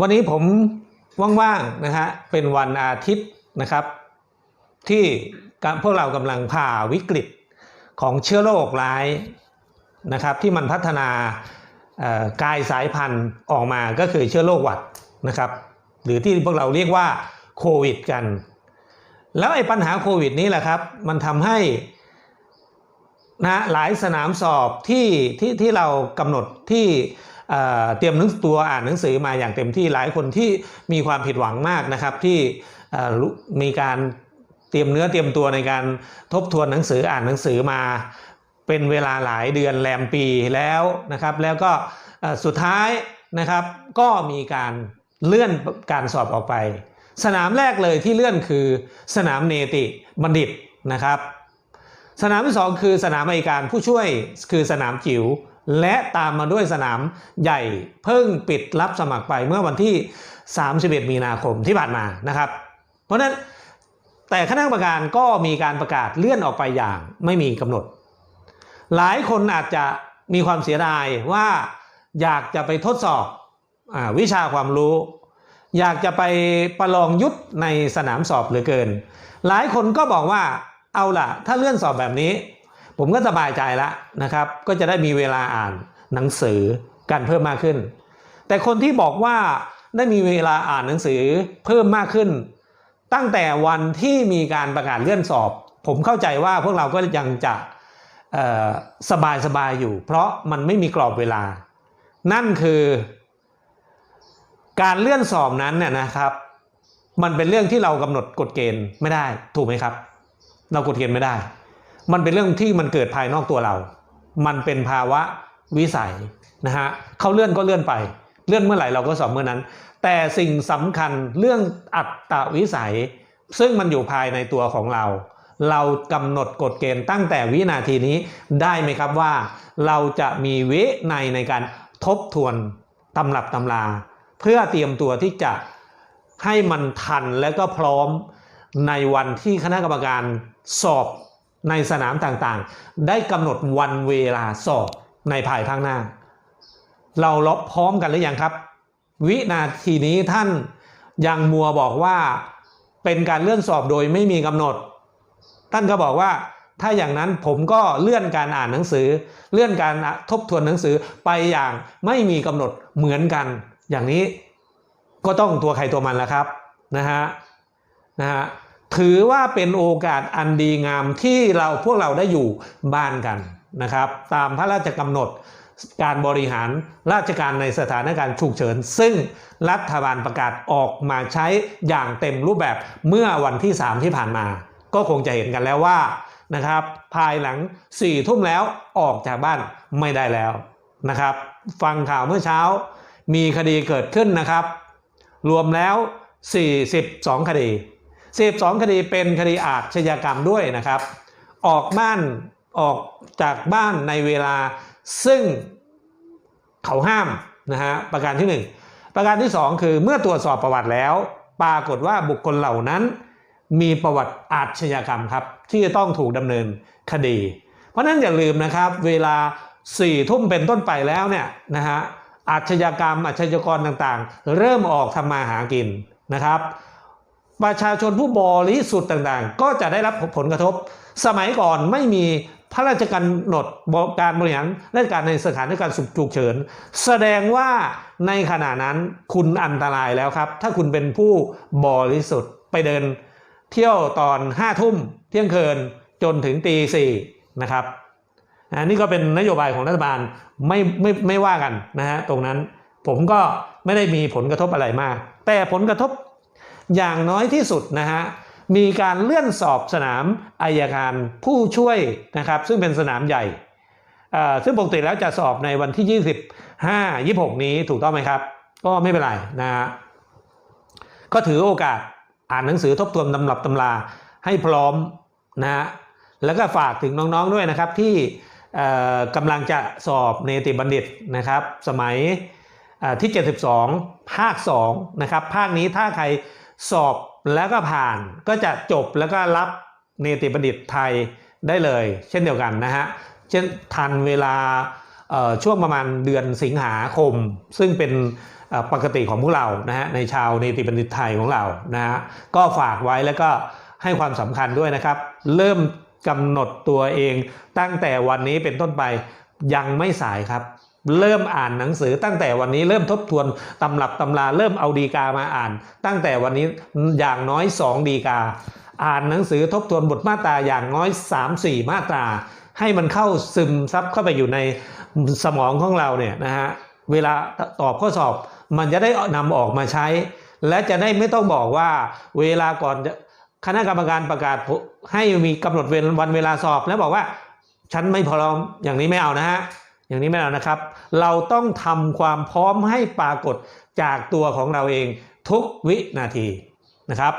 วันนี้ผมว่างๆนะฮะเป็นวันอาทิตย์นะครับ ที่พวกเรากำลังผ่าวิกฤตของเชื้อโรคร้ายนะครับ ที่มันพัฒนากายสายพันธุ์ออกมาก็คือเชื้อโรคหวัดนะครับ หรือที่พวกเราเรียกว่าโควิดกัน แล้วไอ้ปัญหาโควิดนี้แหละครับ มันทำให้นะหลายสนามสอบที่ที่ที่เรากำหนดที่ เตรียมหนังตัวอ่านหนังสือมาอย่างเต็มที่หลายคนที่มีความผิดหวังมากนะครับ ที่มีการเตรียมเนื้อเตรียมตัวในการทบทวนหนังสืออ่านหนังสือมาเป็นเวลาหลายเดือนแรมปีแล้วนะครับ แล้วก็สุดท้ายนะครับ ก็มีการเลื่อนการสอบออกไป สนามแรกเลยที่เลื่อนคือสนามเนติบัณฑิตนะครับ สนามที่สองคือสนามอัยการผู้ช่วยคือสนามจิ๋ว และตามมาด้วยสนามใหญ่เพิ่งปิดรับสมัครไปเมื่อวันที่ 31 มีนาคมที่ผ่านมานะครับ เพราะฉะนั้นแต่คณะกรรมการก็มีการประกาศเลื่อนออกไปอย่างไม่มีกำหนด หลายคนอาจจะมีความเสียดายว่าอยากจะไปทดสอบอวิชาความรู้ อยากจะไปประลองยุทธในสนามสอบเหลือเกิน หลายคนก็บอกว่าเอาล่ะ ถ้าเลื่อนสอบแบบนี้ ผมก็สบายใจแล้วนะครับ ก็จะได้มีเวลาอ่านหนังสือกันเพิ่มมากขึ้น แต่คนที่บอกว่าได้มีเวลาอ่านหนังสือเพิ่มมากขึ้น ตั้งแต่วันที่มีการประกาศเลื่อนสอบ ผมเข้าใจว่าพวกเราก็ยังจะสบายสบายอยู่ เพราะมันไม่มีกรอบเวลา นั่นคือ การเลื่อนสอบนั้นเนี่ยนะครับ มันเป็นเรื่องที่เรากำหนดกฎเกณฑ์ไม่ได้ ถูกไหมครับ เรากฎเกณฑ์ไม่ได้ มันเป็นเรื่องที่มันเกิดภายนอกตัวเรา มันเป็นภาวะวิสัยนะฮะเขาเลื่อนก็เลื่อนไป เลื่อนเมื่อไหร่เราก็สอบเมื่อนั้น แต่สิ่งสำคัญเรื่องอัตตวิสัย ซึ่งมันอยู่ภายในตัวของเรา เรากำหนดกฎเกณฑ์ตั้งแต่วินาทีนี้ได้ไหมครับว่า เราจะมีวิในในการทบทวนตำรับตำรา เพื่อเตรียมตัวที่จะให้มันทันและก็พร้อมในวันที่คณะกรรมการสอบ ในสนามต่างๆ ได้กำหนดวันเวลาสอบในภายภาคหน้า เราลบพร้อมกันหรือยังครับ วินาทีนี้ท่านยังมัวบอกว่าเป็นการเลื่อนสอบโดยไม่มีกำหนด ท่านก็บอกว่าถ้าอย่างนั้นผมก็เลื่อนการอ่านหนังสือ เลื่อนการทบทวนหนังสือไปอย่างไม่มีกำหนดเหมือนกัน อย่างนี้ก็ต้องตัวใครตัวมันแล้วครับนะฮะนะฮะ ถือว่าเป็นโอกาสอันดีงามที่เราพวกเราได้อยู่บ้านกันนะครับ ตามพระราชกำหนดการบริหารราชการในสถานการณ์ฉุกเฉิน ซึ่งรัฐบาลประกาศออกมาใช้อย่างเต็มรูปแบบเมื่อวันที่ 3 ที่ผ่านมา ก็คงจะเห็นกันแล้วว่านะครับ ภายหลัง4ี่ทุ่มแล้วออกจากบ้านไม่ได้แล้วนะครับ ฟังข่าวเมื่อเช้า มีคดีเกิดขึ้นนะครับ รวมแล้ว 42 คดี 42คดีเป็นคดีอาชญากรรมด้วยนะครับ ออกบ้านออกจากบ้านในเวลาซึ่งเขาห้ามนะฮะประการที่ 1 ประการที่ 2 คือเมื่อตรวจสอบประวัติแล้ว ปรากฏว่าบุคคลเหล่านั้น มีประวัติอาชญากรรมครับ ที่จะต้องถูกดำเนินคดี เพราะนั้นอย่าลืมนะครับ เวลา4ี่ทุ่มเป็นต้นไปแล้วเนี่ยนะฮะอาชญากรรมอาชญากรต่างๆ เริ่มออกทำมาหากินนะครับ ประชาชนผู้บริสุทธิ์ต่างๆ ก็จะได้รับผลกระทบ สมัยก่อนไม่มีพระราชกำหนดการบริหารราชการในสถานการณ์ฉุกเฉิน แสดงว่าในขณะนั้นคุณอันตรายแล้วครับ ถ้าคุณเป็นผู้บริสุทธิ์ไปเดิน เที่ยวตอนห้าทุ่มเที่ยงคืนจนถึงตีสี่นะครับอันนี้ก็เป็นนโยบายของรัฐบาลไม่ไม่ไม่ว่ากันนะฮะตรงนั้นผมก็ไม่ได้มีผลกระทบอะไรมาก แต่ผลกระทบ อย่างน้อยที่สุดนะฮะมีการเลื่อนสอบสนามอายการผู้ช่วยนะครับ ซึ่งเป็นสนามใหญ่ซึ่งปกติแล้วจะสอบในวันที่ 25 26 นี้ถูกต้องไหมครับ ก็ไม่เป็นไรนะฮะก็ถือโอกาสอ่านหนังสือทบทวนตำรับตำราให้พร้อมนะฮะแล้วก็ฝากถึงน้องๆด้วยนะครับที่กำลังจะสอบเนติบัณฑิตนะครับ สมัยที่ 72 ภาค 2 นะครับ ภาคนี้ถ้าใคร สอบแล้วก็ผ่านก็จะจบแล้วก็รับเนติบัณฑิตไทยได้เลย เช่นเดียวกันนะฮะเช่นทันเวลาช่วงประมาณเดือนสิงหาคม ซึ่งเป็นปกติของพวกเรานะฮะในชาวเนติบัณฑิตไทยของเรานะฮะก็ฝากไว้แล้วก็ให้ความสำคัญด้วยนะครับ เริ่มกำหนดตัวเองตั้งแต่วันนี้เป็นต้นไปยังไม่สายครับ เริ่มอ่านหนังสือตั้งแต่วันนี้เริ่มทบทวนตำรับตำราเริ่มเอาดีกามาอ่าน ตั้งแต่วันนี้อย่างน้อย 2 ดีกา อ่านหนังสือทบทวนบทมาตราอย่างน้อย 3-4 มาตรา ให้มันเข้าซึมซับเข้าไปอยู่ในสมองของเราเนี่ยนะฮะเวลาตอบข้อสอบมันจะได้นำออกมาใช้ และจะได้ไม่ต้องบอกว่าเวลาก่อนคณะกรรมการประกาศให้มีกำหนดเวลวันเวลาสอบแล้วบอกว่า ฉันไม่พร้อมอย่างนี้ไม่เอานะฮะ อย่างนี้ไม่เอานะครับ เราต้องทำความพร้อมให้ปรากฏจากตัวของเราเองทุกวินาทีนะครับ